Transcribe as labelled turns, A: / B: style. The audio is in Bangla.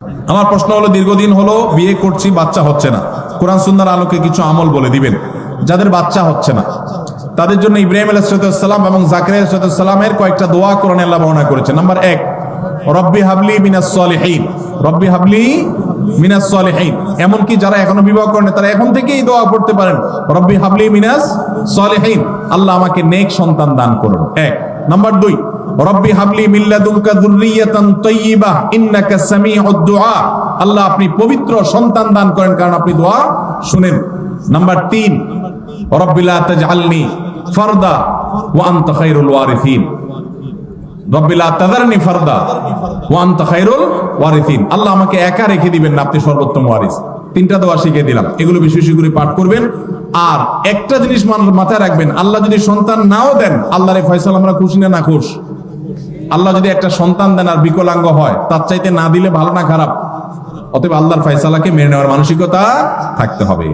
A: আমার প্রশ্ন হলো, দীর্ঘদিন হলো বিয়ে করছি, বাচ্চা হচ্ছে না। কোরআন সুন্দর আলোকে কিছু আমল বলে দিবেন, যাদের বাচ্চা হচ্ছে না। তাদের জন্য ইব্রাহিম আলাইসালাম এবং জাকির আলাইসালামের কয়েকটা দোয়া কোরআন আল্লাহ বর্ণনা করেছে নাম্বার এক, রব্বি হাবলি মিনাস সলিহিন। রব্বি হাবলি মিনাস সলিহিন। এমনকি যারা এখনও বিবাহ করেন তারা এখন থেকেই দোয়া পড়তে পারেন। রব্বি হাবলি মিনাস সলিহিন। আল্লাহ আমাকে নেক সন্তান দান করুন। এক, নাম্বার দুই রব্বি হাবলি যুররিয়াতান তাইয়্যিবাহ ইন্নাকা সামিউদ দুআ। আল্লাহ আপনি পবিত্র সন্তান দান করেন, কারণ আপনি দোয়া শুনেন। নাম্বার তিন, রব্বি লা তাজআলনি ওয়া আনতা খায়রুল ওয়ারিসিন। রব্বি লা তাযারনি ওয়া আনতা খায়রুল ওয়ারিসিন। আল্লাহ আমাকে একা রেখে দিবেন না, আপনি সর্বোত্তম ওয়ারিস। তিনটা দোয়া শিখিয়ে দিলাম। এগুলো বেশি বেশি করে পাঠ করবেন। আর একটা জিনিস মানুষ মাথায় রাখবেন, আল্লাহ যদি সন্তান নাও দেন, আল্লাহর ফয়সালা আমরা খুশি না না খুশ আল্লাহ যদি একটা সন্তান দেন আর বিকলাঙ্গ হয়, তার চাইতে না দিলে ভালো না খারাপ। অতএব আল্লাহর ফয়সালাকে মেনে নেওয়ার মানসিকতা থাকতে হবে।